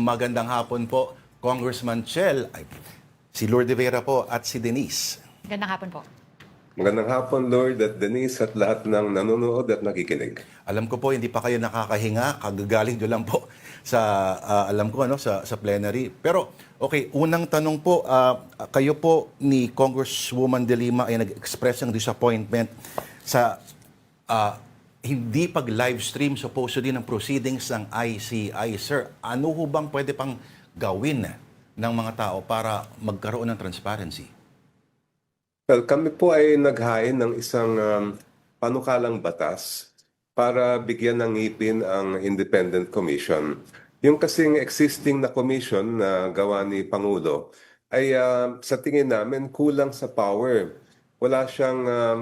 Magandang hapon po, Congressman Chel, ay, si Lourdes Vera po at si Denise. Gandang hapon po. Magandang hapon, Lord at Denise at lahat ng nanonood at nakikinig. Alam ko po hindi pa kayo nakakahinga, kagagaling nyo lang po sa ah, alam ko ano sa sa plenary. Pero okay, unang tanong po, ah, kayo po ni Congresswoman De Lima ay nag-express ng disappointment sa ah, hindi pag live stream supposedly ng proceedings ng ICI. Sir, ano ho bang pwede pang gawin ng mga tao para magkaroon ng transparency? Well, kami po ay naghain ng isang um, panukalang batas para bigyan ng ngipin ang Independent Commission. Yung kasing existing na commission na gawa ni Pangulo ay ah, sa tingin namin kulang sa power. Wala siyang um,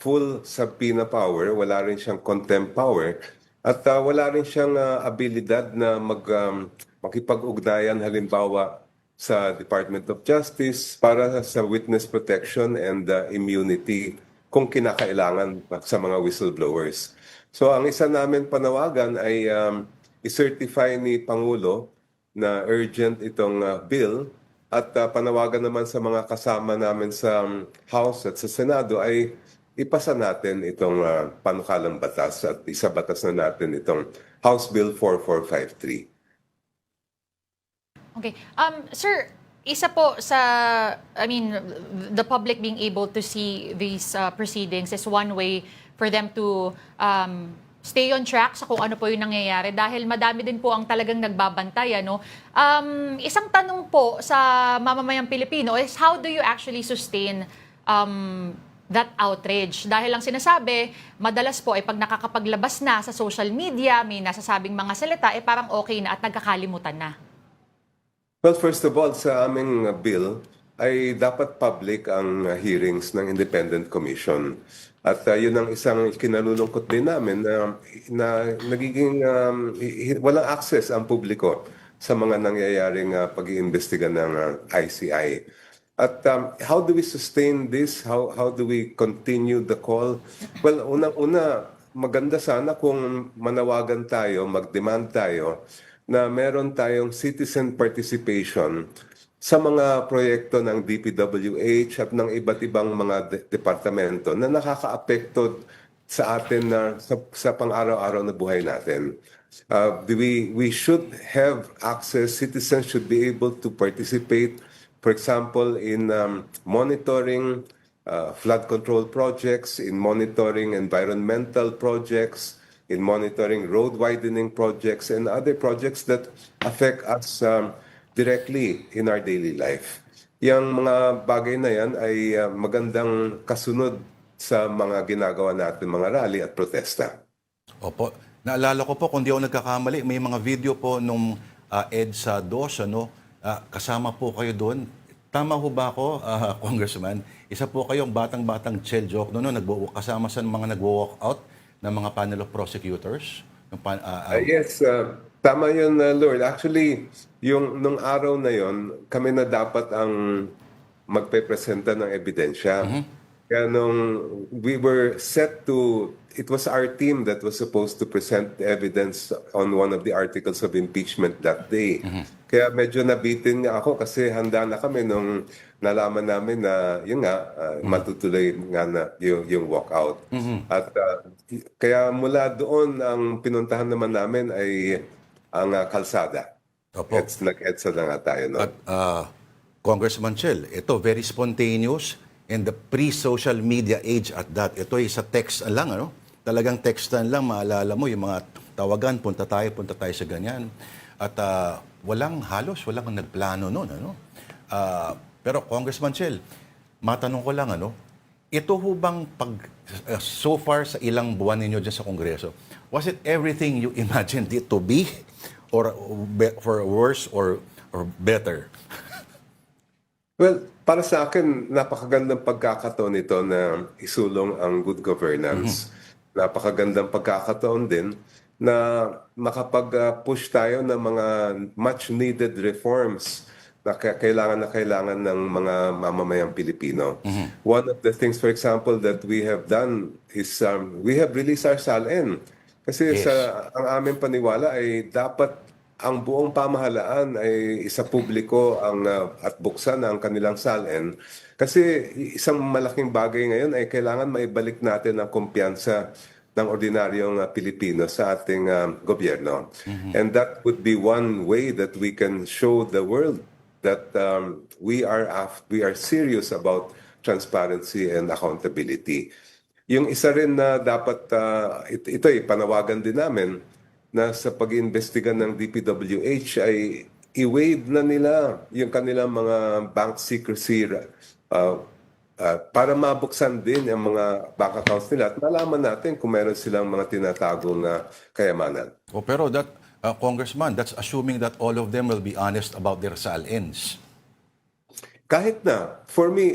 full subpoena power, wala rin siyang contempt power, at ah, wala rin siyang ah, abilidad na mag, um, makipag-ugnayan halimbawa sa Department of Justice para sa witness protection and uh, immunity kung kinakailangan sa mga whistleblowers. So ang isa namin panawagan ay um, i-certify ni Pangulo na urgent itong uh, bill at uh, panawagan naman sa mga kasama namin sa um, House at sa Senado ay ipasa natin itong uh, panukalang batas at isabatas na natin itong House Bill 4453. Okay. Um, sir, isa po sa, I mean, the public being able to see these uh, proceedings is one way for them to um, stay on track sa kung ano po yung nangyayari dahil madami din po ang talagang nagbabantay. Ano? Um, isang tanong po sa mamamayang Pilipino is how do you actually sustain um, that outrage. Dahil lang sinasabi, madalas po ay pag nakakapaglabas na sa social media, may nasasabing mga salita, eh parang okay na at nagkakalimutan na. Well, first of all, sa aming bill ay dapat public ang hearings ng Independent Commission. At uh, yun ang isang kinalulungkot din namin na, na nagiging um, walang access ang publiko sa mga nangyayaring uh, pag-iimbestiga ng uh, ICI. At um, how do we sustain this? How, how do we continue the call? Well, unang-una, maganda sana kung manawagan tayo, mag-demand tayo na meron tayong citizen participation sa mga proyekto ng DPWH at ng iba't ibang mga de- departamento na nakakaapekto sa atin na sa, sa pang-araw-araw na buhay natin. Uh, we we should have access. Citizens should be able to participate, for example, in um, monitoring uh, flood control projects, in monitoring environmental projects, in monitoring road widening projects and other projects that affect us um, directly in our daily life. Yang mga bagay na yan ay uh, magandang kasunod sa mga ginagawa natin, mga rally at protesta. Opo. Naalala ko po, kung di ako nagkakamali, may mga video po nung ah, EDSA 2, ano, ah, kasama po kayo doon. Tama ho ba ako, ah, Congressman? Isa po kayong batang-batang chill joke noon, no? nagwo- kasama sa mga nagwo-walk out ng mga panel of prosecutors. Yung pan, ah, Ah, yes, uh, tama yun, uh, Lord. Actually, yung nung araw na yon, kami na dapat ang magpe-presenta ng ebidensya. Kaya nung we were set to, it was our team that was supposed to present the evidence on one of the articles of impeachment that day. Kaya medyo nabitin nga ako kasi handa na kami nung nalaman namin na yun nga, uh, matutuloy nga na yung, yung walkout. At uh, kaya mula doon, ang pinuntahan naman namin ay ang uh, kalsada. Opo. Heads, nag-EDSA na nga tayo. No? At ah, Congressman Chel, ito very spontaneous and the pre-social media age at that. Ito ay sa text lang, ano? Talagang textan lang, maalala mo yung mga tawagan, punta tayo, punta tayo sa ganyan. At ah, walang halos, walang nagplano noon, ano? Ah, pero Congressman Chel, matanong ko lang, ano? Ito ho bang pag, ah, so far sa ilang buwan ninyo dyan sa Kongreso, was it everything you imagined it to be? Or be- for worse or or better? Well, para sa akin, napakagandang pagkakataon ito na isulong ang good governance. Napakagandang pagkakataon din na makapag-push tayo ng mga much-needed reforms na ka- kailangan na kailangan ng mga mamamayang Pilipino. One of the things, for example, that we have done is um, we have released our SALN. Kasi Yes. sa ang aming paniwala ay dapat ang buong pamahalaan ay isa publiko ang ah, at buksan ang kanilang salin kasi isang malaking bagay ngayon ay kailangan maibalik natin ang kumpiyansa ng ordinaryong ah, Pilipino sa ating ah, gobyerno. And that would be one way that we can show the world that um, we are af- we are serious about transparency and accountability. Yung isa rin na dapat ah, it- ito ay panawagan din namin na sa pag-iimbestiga ng DPWH ay i-waive na nila yung kanilang mga bank secrecy uh, uh, para mabuksan din ang mga bank accounts nila at malaman natin kung meron silang mga tinatagong uh, kayamanan. O pero that, uh, Congressman, that's assuming that all of them will be honest about their sal-ins. Kahit na, for me,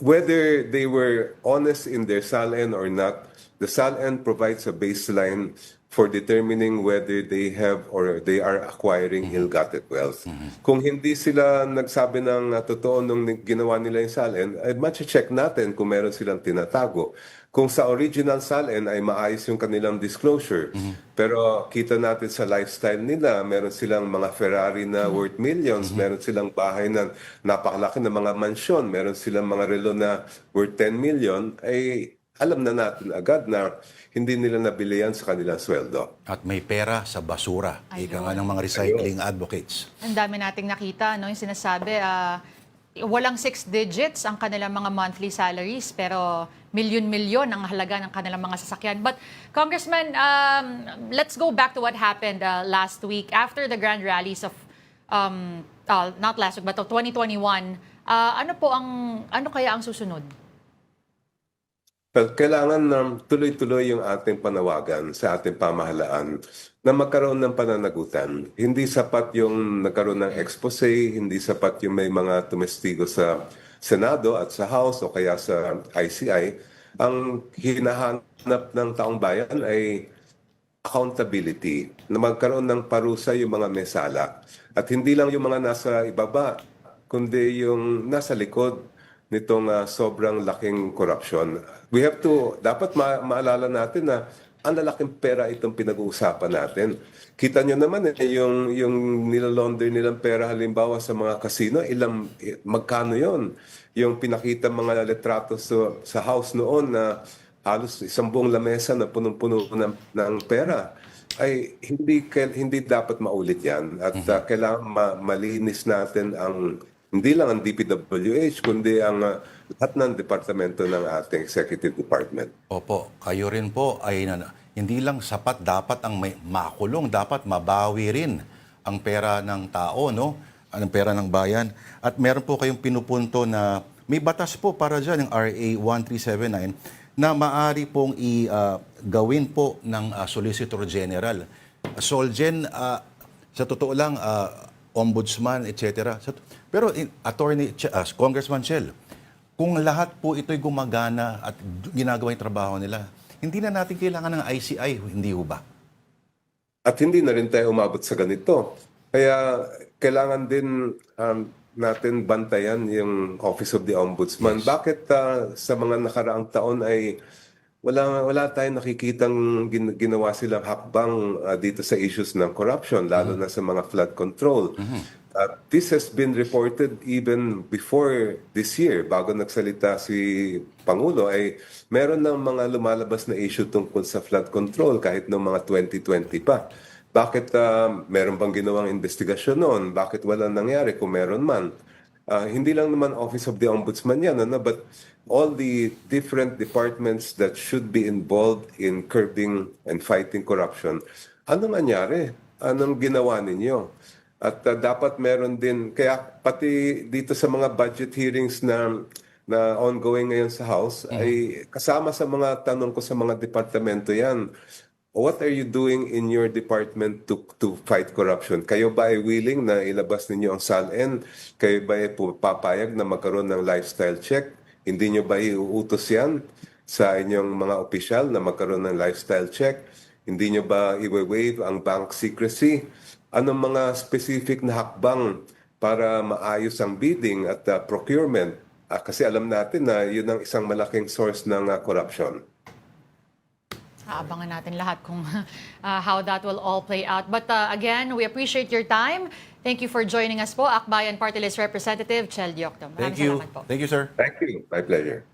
whether they were honest in their SALN or not, the SALN provides a baseline for determining whether they have or they are acquiring ill-gotten wealth. Kung hindi sila nagsabi ng uh, totoo nung ginawa nila yung SALN, ay check natin kung meron silang tinatago. Kung sa original SALN ay maayos yung kanilang disclosure, pero kita natin sa lifestyle nila, meron silang mga Ferrari na worth millions, meron silang bahay na napakalaki na mga mansyon, meron silang mga relo na worth 10 million, ay alam na natin agad na hindi nila nabili yan sa kanilang sweldo. At may pera sa basura. Ayun. Ika nga ng mga recycling advocates. Ang dami nating nakita, no? Yung sinasabi, ah, walang six digits ang kanilang mga monthly salaries, pero milyon-milyon ang halaga ng kanilang mga sasakyan. But, Congressman, um, let's go back to what happened uh, last week after the grand rallies of, um, uh, not last week, but of 2021. Uh, ano po ang, ano kaya ang susunod? Kailangan na tuloy-tuloy yung ating panawagan sa ating pamahalaan na magkaroon ng pananagutan. Hindi sapat yung nagkaroon ng expose, hindi sapat yung may mga tumestigo sa Senado at sa House o kaya sa ICI. Ang hinahanap ng taong bayan ay accountability, na magkaroon ng parusa yung mga mesala. At hindi lang yung mga nasa ibaba, kundi yung nasa likod nitong ah, sobrang laking corruption. We have to, dapat ma- maalala natin na ang lalaking pera itong pinag-uusapan natin. Kita nyo naman eh, yung, yung nilalaunder nilang pera halimbawa sa mga kasino, ilang, eh, magkano yon Yung pinakita mga litrato sa, sa house noon na halos isang buong lamesa na punong-puno ng, ng pera ay hindi hindi dapat maulit 'yan at uh, kailangan ma- malinis natin ang hindi lang ang DPWH kundi ang uh, lahat ng departamento ng ating executive department. Opo, kayo rin po ay hindi lang sapat dapat ang may makulong, dapat mabawi rin ang pera ng tao, no? Ang pera ng bayan. At meron po kayong pinupunto na may batas po para dyan, yung RA 1379, na maari pong i, ah, gawin po ng ah, Solicitor General. Solgen, ah, sa totoo lang, ah, ombudsman, etc. Pero in, Attorney, ah, Congressman Shell, kung lahat po ito'y gumagana at ginagawa yung trabaho nila, hindi na natin kailangan ng ICI, hindi ho ba? At hindi na rin tayo umabot sa ganito. Kaya kailangan din um, natin bantayan yung Office of the Ombudsman. Bakit uh, sa mga nakaraang taon ay wala wala tayong nakikitang gin- ginawa silang hakbang uh, dito sa issues ng corruption lalo na sa mga flood control. Uh, this has been reported even before this year bago nagsalita si Pangulo ay meron ng mga lumalabas na issue tungkol sa flood control kahit noong mga 2020 pa. Bakit uh, meron bang ginawang investigasyon noon? Bakit wala nangyari kung meron man? Uh, hindi lang naman Office of the Ombudsman yan, ano? but all the different departments that should be involved in curbing and fighting corruption. Ano nangyari? Anong ginawa ninyo? At uh, dapat meron din, kaya pati dito sa mga budget hearings na na ongoing ngayon sa House, ay kasama sa mga tanong ko sa mga departamento yan. What are you doing in your department to to fight corruption? Kayo ba ay willing na ilabas ninyo ang SALN? Kayo ba ay papayag na magkaroon ng lifestyle check? Hindi nyo ba iuutos yan sa inyong mga opisyal na magkaroon ng lifestyle check? Hindi nyo ba i-waive ang bank secrecy? Anong mga specific na hakbang para maayos ang bidding at uh, procurement? Ah, kasi alam natin na yun ang isang malaking source ng uh, corruption. Aabangan natin lahat kung uh, how that will all play out. But uh, again, we appreciate your time. Thank you for joining us po, Akbayan Party List Representative Chel Diokto. Thank you. po. Thank you, sir. Thank you. My pleasure.